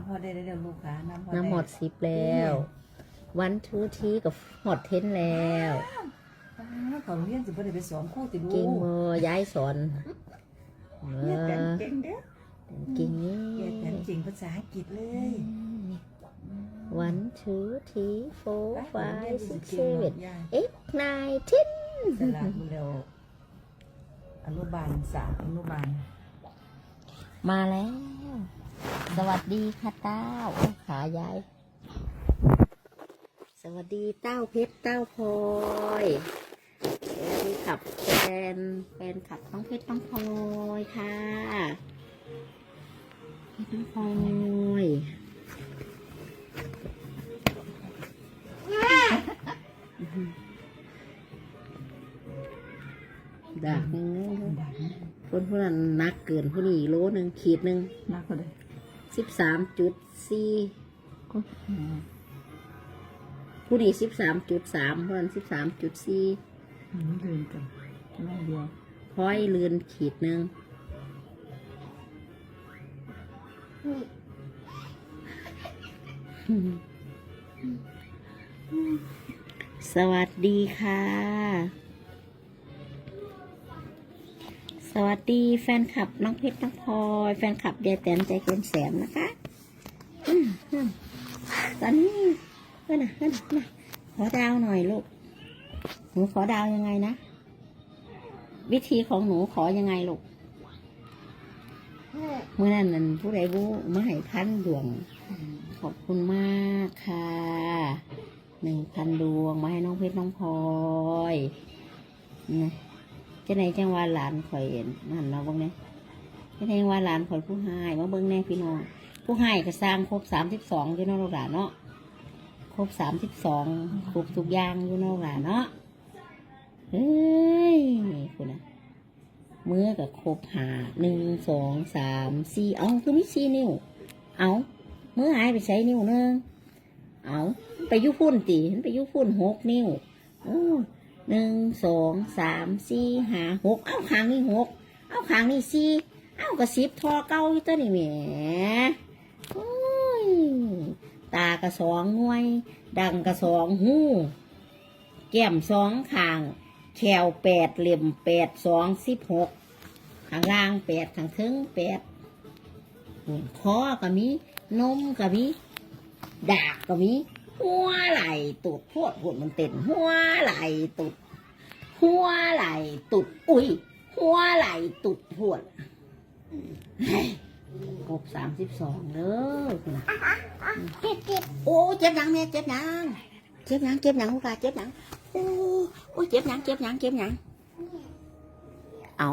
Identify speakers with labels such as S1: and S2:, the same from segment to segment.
S1: ำพอได้เร็วๆลูกค้าน้ำพอ
S2: น้ำหมดสิบแล้ว วันทูทีกับหมดเทนแล้ว
S1: ได้เขาเรียนสิบ่ได้ไปสอนครู่ติลู
S2: เก่งโมย้ายสอนเอ
S1: เรียนแต่
S2: อ
S1: เก่งเด้อ
S2: เก่งนี่
S1: เรียนแต่จริงภาษาอังกฤษเลย
S2: วันทูทีโฟร์ไฟซิกเซเว่น
S1: ยาย
S2: เอ็กไนทิน
S1: สลับเร็วอนุบาลสามอนุบาล
S2: มาแล้ว สวัสดีค่ะเต้าโอ้ขายาย สวัสดีเต้าเพชรเต้าพลอยสวัสดีขับแฟนแฟนขับน้องเพชรน้องพลอยค่ะเพชรน้องพลอยดักคนผู้นั้นนักเกินผู้นี้โลหนึ่งขีดหนึ่ง
S1: นักก็ได้
S2: สิบสามจุดสี่ผู้นี้สิบสามจุดสามผู้นั้นสิบสามจุดสี่
S1: ไม่เดินกันน้องเดียว
S2: พอยเลือนขีดหนึ่งสวัสดีค่ะ สวัสดีแฟนคลับน้องเพชรน้องพลอยแฟนคลับเดียแตนใจเกินแสนนะคะอืมตอนนี้เพื่อนะเพื่อนนะเพื่อนะขอดาวหน่อยลูกหนูขอดาวยังไงนะ วิธีของหนูขอยังไงลูกเมื่อนั้นนั่นผู้ใดบูมาให้พันดวง ขอบคุณมากค่ะหนึ่งพันดวงมาให้น้องเพชรน้องพลอยนะ จะไหนจังว่าหลานข่อยเห็นนั่นเนาะเบ้างเนี่ยจะไหนว่าหลานข่อยผู้ให้มาเบิ้งแน่พี่น้อง ผู้ให้ก็สร้างครบสามสิบสองอยู่นอกหลานเนาะครบสามสิบสองครบทุกอย่างอยู่นอกหลานเนาะเฮ้ยคุณนะมือกับครบหาหนึ่งสองสามสี่เอาคือไมีสี่นิ้ว เอาเมื่อหายไปใช้นิ้วหนึงเอาไปยุพุ่นตีไปยุพุ่นหกนิ้ว หนึ่งสองสามสี่ห้าหกเอาขางนี่หกเอาขางนี่สี่เอากระสิบทอเก้าอยู่ตัวนี่แหมโอ้ยตากระสองหน่วย ดังกระสองหูแก้มสองขางแขวแปดเหลี่ยมแปดสองสิบหกข้างล่างแปดข้างถึงแปดคอก็มีนมก็มีดากก็มี หัวไหลตุดพวดพวดมันเต้นหัวไหลตุด หัวไหลตุด อุ้ย หัวไหลตุดพวดเฮ้ยครบสามสิบสองเด้อคุณน่ะเจ็บเจ็บโอ้เจ็บหยังแม่เจ็บหยังเจ็บหยังเจ็บหยังลูกาเจ็บหยังโอ้โอ้ยเจ็บหยังเจ็บหยังเจ็บหยังเอา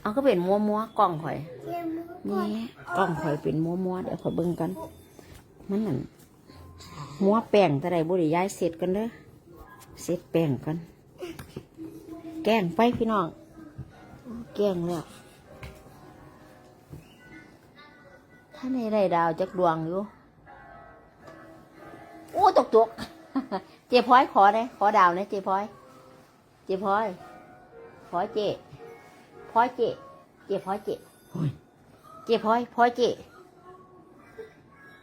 S2: เอาก็เป็นมัวมัวๆกล้องข่อยนี่กล้องข่อยเป็นมัวมัวๆเดี๋ยวข่อยเบิ่งกันมันนั่น มัวแป้งแต่ใดบุหรี่ย้ายเสร็จกันเด้อเสร็จแป้งกันแกล้งไปพี่น้องแกล้งแล้วถ้าในไรดาวจักดวงอยู่โอ้ตกตกเจ๊พลอยขอเลยขอดาวนะเจ๊พลอย เจ๊พลอย ขอเจ๊พลอยเจ๊เจ๊พลอยเจ๊เจ๊พลอยพลอยเจ๊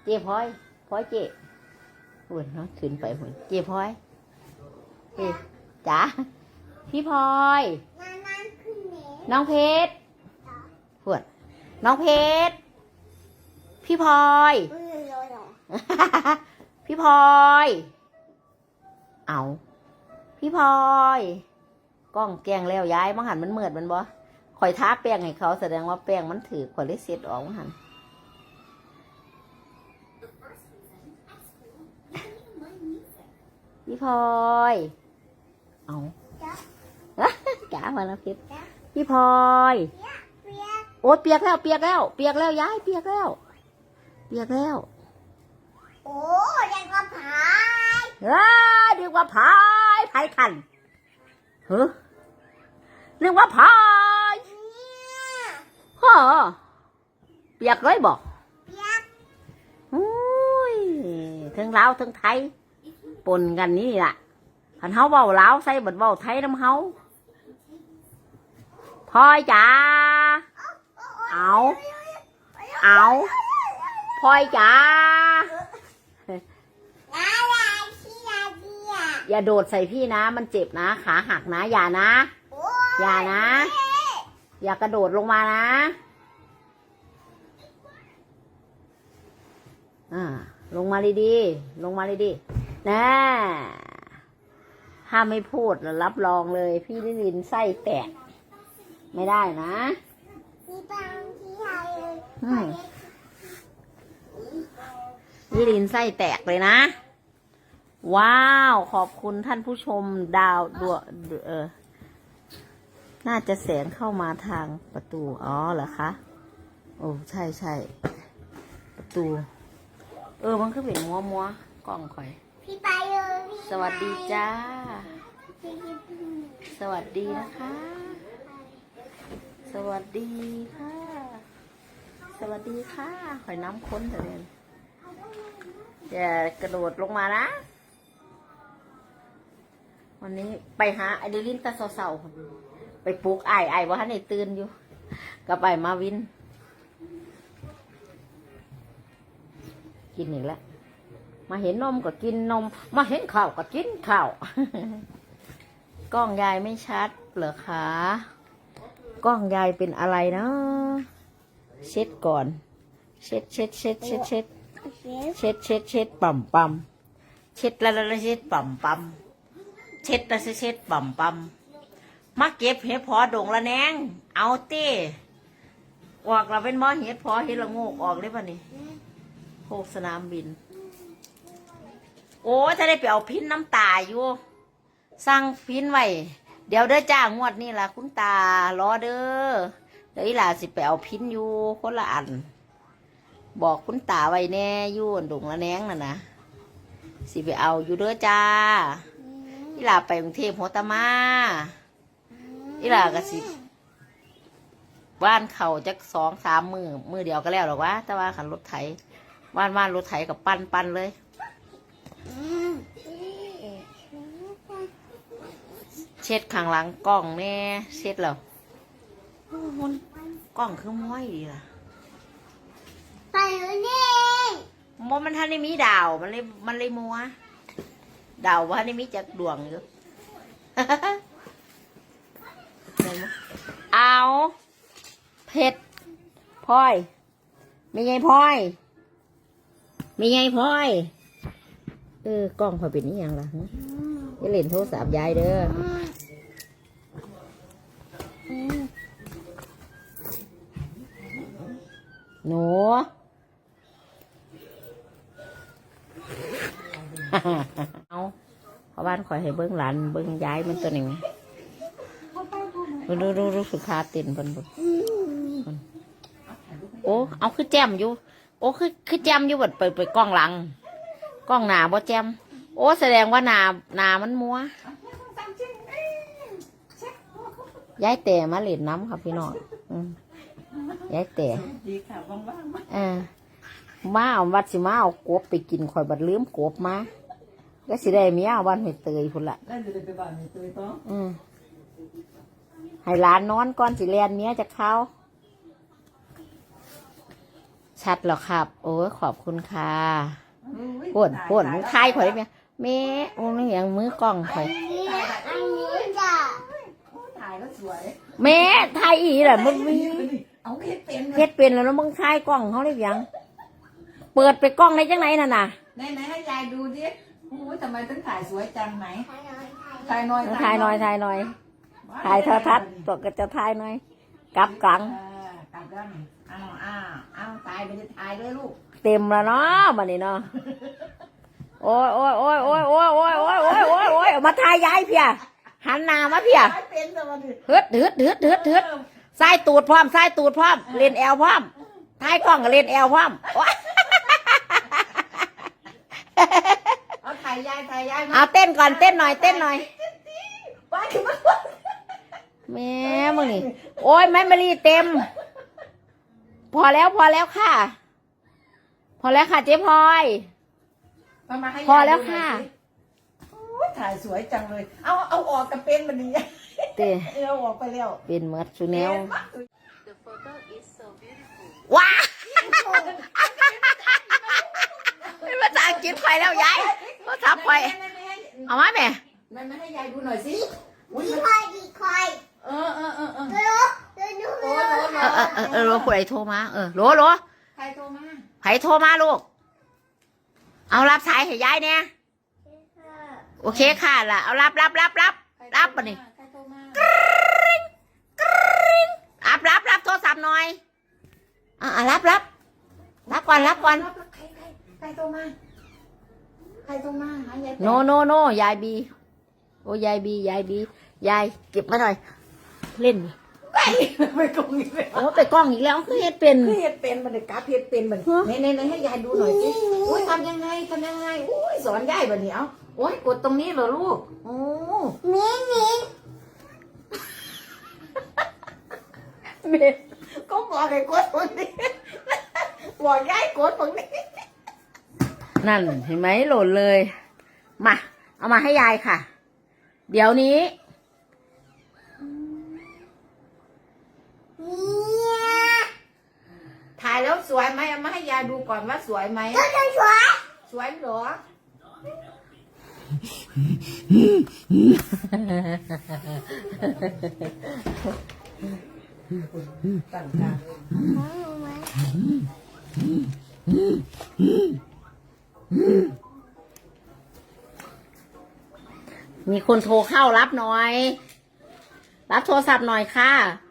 S2: เจ๊พลอยพลอยเจ๊ หุ่นเนาะขึ้นไปหุ่นเจ๊พลอยเจ๊จ๋าพี่พลอย น้องเพชรหุ่นน้องเพชรพี่พลอย พี่พลอย เอา พี่พลอยกล้องแกงแล้วย้ายมังหันมันเมือดมันบ่ข่อยท้าแป้งให้เขาแสดงว่าแป้งมันถือข่อยเลยเซ็ตออกมังหัน พี่พลอยเอาจ๋ามาแล้วเพชรพี่พลอยโอ๊ยเปียกแล้ว เปียกแล้ว เปียกแล้วย้ายเปียกแล้ว เปียกแล้ว
S3: โอ้ยังกระพาย
S2: เฮ้ยนึกว่าพายพายคันเฮ้นึกว่าพาย
S3: เนี่ย
S2: ฮะเปียกเลยบอก
S3: เปียก
S2: อุ้ยทั้งลาวทั้งไทย ปนกันนี่ล่ะคันเฮาเว้าลาวใส่บัดเว้าไทยน้ำเฮาพลอยจ๋า เอาเอาพลอยจ๋า
S3: อะไรที่อะไรเนี่ย
S2: อย่าโดดใส่พี่นะ มันเจ็บนะ ขาหักนะ อย่านะ
S3: โอ้
S2: อย่านะ อย่ากระโดดลงมานะอ่าลงมาดีๆลงมาดีๆ นะถ้าไม่พูดแล้วรับรองเลย พี่ลิลินไส้แตก ไม่ได้นะ
S3: ที่บางที่ไทยเลย
S2: อืมลิลินไส้แตกเลยนะ ว้าว ขอบคุณท่านผู้ชมดาวดวเออน่าจะแสงเข้ามาทางประตู อ๋อเหรอคะ โอ้ใช่ใช่ประตู เออ มันก็เป็นมัวมัวกล้องข่อย
S3: พี่ไปเลยพี่
S2: สวัสดีจ้า สวัสดีนะคะ สวัสดีค่ะ สวัสดีค่ะข่อยน้ำค้นเถอะเนี่ยอย่ากระโดดลงมานะ วันนี้ไปหาไอเดลินตาเสาๆไปปลุกไอไอว่าท่านไอตื่นอยู่ก็ไปมาวิน กินอีกแล้ว มาเห็นนมก็กินนม มาเห็นข้าวก็กินข้าว กล้องยายไม่ชัดเหรอคะ กล้องยายเป็นอะไรเนาะเช็ดก่อน เช็ดเช็ดเช็ดเช็ดเช็ดเช็ดเช็ดเช็ดปั๊มปั๊มเช็ดแล้วแล้วเช็ดปั๊มปั๊มเช็ดแล้วเช็ดปั๊มปั๊มมาเก็บเห็ดพอดงละแนง เอาเต้ออกเราเป็นหมอเห็ดพอเห็ดละโงกออกเลยป่ะนี่โคกสนามบิน โอ้ถ้าได้ไปเอาพินน้ำตาอยู่สั่งพินไว้ เดี๋ยวเด้อจ้างวดนี่ล่ะคุณตารอเด้อเดี๋ยวอีหล่าสิไปเอาพินอยู่คนละอัน บอกคุณตาไว้แน่อยู่อันดงละแนงน่ะนะสิไปเอาอยู่เด้อจ้าอีหล่าไปกรุงเทพหัวตะมาอีหล่าก็สิบ้านเขาจักสองสามมือมือเดียวก็แล้วหรอกวะแต่ว่าขันรถไถบ้านบ้านรถไถกับปั้นปั้นเลย เช็ดข้างหลังกล้องแน่เช็ดแล้วโอ้มันกล้องคือม้อยดีล่ะ
S3: ไปเลยนี่
S2: มมันทันได้มีดาวมันเลยมันเลยมัวดาวว่าทันได้มีจากดวงอยู่เห็นไหมเอาเผ็ดพลอยมีไงพลอยมีไงพลอย เออกล้องพอยเป็นนี่ยังล่ะฮะอย่าเล่นโทรศัพท์ยายเด้อหนูเอาเพราะบ้านคอยให้เบิ้งหลานเบิ้งย้ายมันตัวหนึ่งดูดูดูสุขาเตินบนบนโอ้เอาคือแจมอยู่ โอ้คือคือแจมอยู่บดไปไปกล้องหลัง กล้องหนาบ่แจม โอ้แสดงว่าหนาหนามันมัว ย้ายแต่มาเล่นน้ำครับพี่น้องอืมย้ายแต่
S1: ดีค่ะว่างๆมา
S2: เออมาเอาวัดสิมาเอากบไปกินข่อยบัดลืมกบมาก็สิได้เมียวันให้เตยพุ่นละ
S1: ได้จะได้ไปบ้านในตัวต้อง
S2: อืมให้หลานนอนก่อนสิแลนเมียจะเข้า ชัดหรอครับ โอ้ยขอบคุณค่ะ ป่วนป่วนมึงทายข่อยได้ไหมแม่โอ้ยอย่างมือกล้องข่อย
S3: อันนี้จ้ะ
S1: ถ่ายแล้วสวย
S2: แม่ทายอีแหละมึงมี
S1: เอาเพชรเป็น
S2: เฮ็ดเป็นแล้วแล้วมึงทายกล้องเขาได้ยังเปิดไปกล้องได้จังไหนน่ะน่ะ
S1: ไหนไหนให้ยายดูดิโอ้ยทำไมถึงถ่ายสวยจังไหนถ่ายหน่อย
S2: ทายหน่อยทายหน่อยทายโทรทัศน์ตัวก็จะทายหน่อยกลับกลัง
S1: อ่ากลับกันอ้าวอ้าวอ้าวตายไปเลยตายด้วยลูก
S2: เต็มแล้วเนาะบัดนี้เนาะโอ้ยโอ้ยโอ้ยโอ้ยโอ้ยโอ้ยโอ้ยโอ้ยโอ้ยโอ้ยเอามาทายยายเพียหันหน้ามาเพีย
S1: ตายเป็นแต่วันนี้
S2: ฮึดฮึดฮึดฮึดฮึดใส่ตูดพร้อมใส่ตูดพร้อมเล่นแอลพร้อมทายกล้องก็เล่นแอลพร้อมโอ๊ย
S1: เอาถ่ายยายถ่ายยายมา
S2: เอาเต้นก่อนเต้นหน่อยเต้นหน่อย
S1: ไปถึงมา
S2: แม่มึงนี่โอ้ยแม่มารีเต็ม พอแล้วพอแล้วค่ะ พอแล้วค่ะเจ๊พลอย
S1: มามาให้ยาย
S2: พอแล้วค่ะ
S1: ดูหน่อยสิโอ้ยถ่ายสวยจังเลย เอาเอาออกกับเป็นมันนี้
S2: เต้
S1: เอาออกไปแล้ว
S2: เป็นเมดสุแนว
S1: เป็นมาก
S2: ว้าเป็นภาษาอังกฤษไปแล้วยายโทรศัพท์ไป
S1: ไม่ไม่ให้
S2: เอามาแม่
S1: ไม่ไม่ให้ยายดูหน่อยสิอุ้ย
S3: ดี
S1: มัน
S3: คอยดีคอย
S1: เออเออเออเออ
S3: ดูดูดู
S1: โอ้
S3: ดู
S1: โห
S2: เออเออเออเออโหลผู้ใดโทรมาเออโหลโหล
S1: ใครโทรมา
S2: ไผโทรมาลูก เอารับสายให้ยายเนี่ยโอเคค่ะล่ะ เอารับรับรับรับรับปะนี่
S1: ใครโทรมา
S2: รับรับรับโทรศัพท์หน่อย อะอะรับรับรับก่อนรับก่อน
S1: รับใครใครใครโทรมาใครโทรมาหายายแต๋
S2: โนโนโนยายบี โอ้ยายบียายบียายเก็บมาหน่อย เล่นนี่
S1: ไปไปกงอีกแล้ว
S2: โอ้ไปกล้องอีกแล้วคือเฮ็ดเป็น
S1: คือเฮ็ดเป็นมันเลยกราฟเฮ็ดเป็นมัน
S2: ฮะ
S1: ไหนไหนไหนให้ยายดูหน่อยสิอุ้ยทำยังไงทำยังไงอุ้ยสอนยายแบบนี้เอาโอ้ยกดตรงนี้เหรอลูกโอ้
S3: มีมี
S1: เมย์ก็บอกให้กดตรงนี้บอกยายกดตรงนี้
S2: นั่นเห็นไหมโหลดเลย มา เอามาให้ยายค่ะ เดี๋ยวนี้
S3: เนี่ย
S1: ถ่ายแล้วสวยไหมเอามาให้ยายดูก่อนว่าสวยไหม
S3: ก็จะสวย
S1: สวยเหรอตั้งตา
S2: มีคนโทรเข้ารับหน่อย รับโทรศัพท์หน่อยค่ะ
S3: ไม่เชื่อท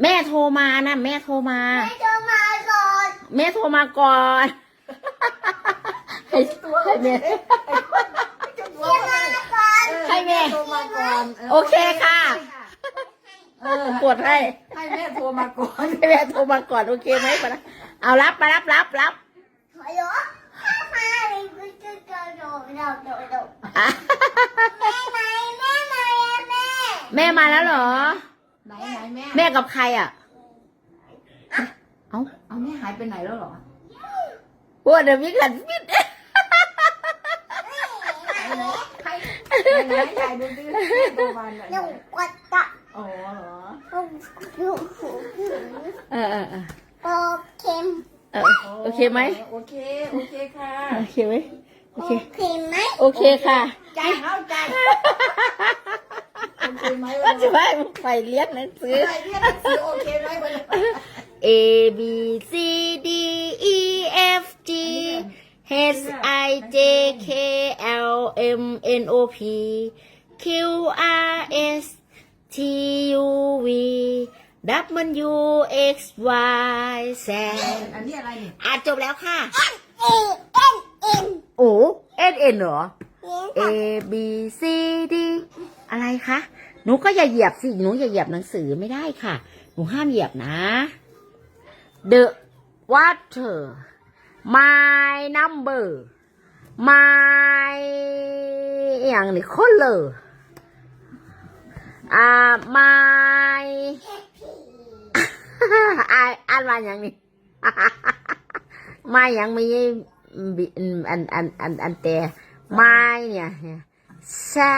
S2: แม่โทรมานะแม่โทรมาำ
S3: ไม่เจอมาก่อน
S2: แม่โทรมาก่อนให้
S1: ตัว
S2: ให้แม่
S3: เชื่อมาก่อน
S2: ให้แม่
S1: โทรมาก่อน
S2: โอเคค่ะ
S1: เออก
S2: ดให้
S1: ให้แม่โทรมาก่อน
S2: ให้แม่โทรมาก่อนโอเคไหมปะนะเอารับมารับรับรับ
S3: ฮัลโหลมาเลยกูจะกระโดดโดดโดดโดด
S2: อะ
S3: แม่ไหมแม่ไหมอะแม่
S2: แม่มาแล้วเหรอ
S1: ไหนไหนแม่
S2: แม่กับใครอะ เอา
S1: เอาแม่หายไปไหนแล้วเหรอ
S2: ว่าเดี๋ยวมีกันฟิต
S1: ใครไหนยายดูดิโทรมาหน่อย
S3: หนูกดตะ
S1: อ๋อเหรอ
S3: หนูหนูหนู
S2: เออเออเออ
S3: โอเคม
S2: เออโอเคไหม
S1: โอเค โอเคค่ะ
S2: โอเคไหมโอ
S3: โอ
S2: เค
S3: เคไหม
S2: โอเคค่ะ
S1: ใจเอาใจ โอเคไหม
S2: ก็จะให้มึงไปเรียนหนังสือ
S1: ใครเรียนหนังสือโอเคไหมวันนี้
S2: A B C D E F G H I J K L M N O P Q R S T U V W X Y Z
S1: อันนี้อะไรนี่
S2: อ่านจบแล้วค่ะ
S3: เอ็นเอ็นเอ็น
S2: โอ้ N N เหรอ
S3: เอ็น
S2: A B C D อะไรคะ หนูก็อย่าเหยียบสิ หนูอย่าเหยียบหนังสือไม่ได้ค่ะ หนูห้ามเหยียบนะ The water my number my อย่างนี้คนเลยอ่า my อ่านอ่านว่าอย่างนี้ ไม่ยังมีบิอันอันอันอันแต่ไม้เนี่ยซะ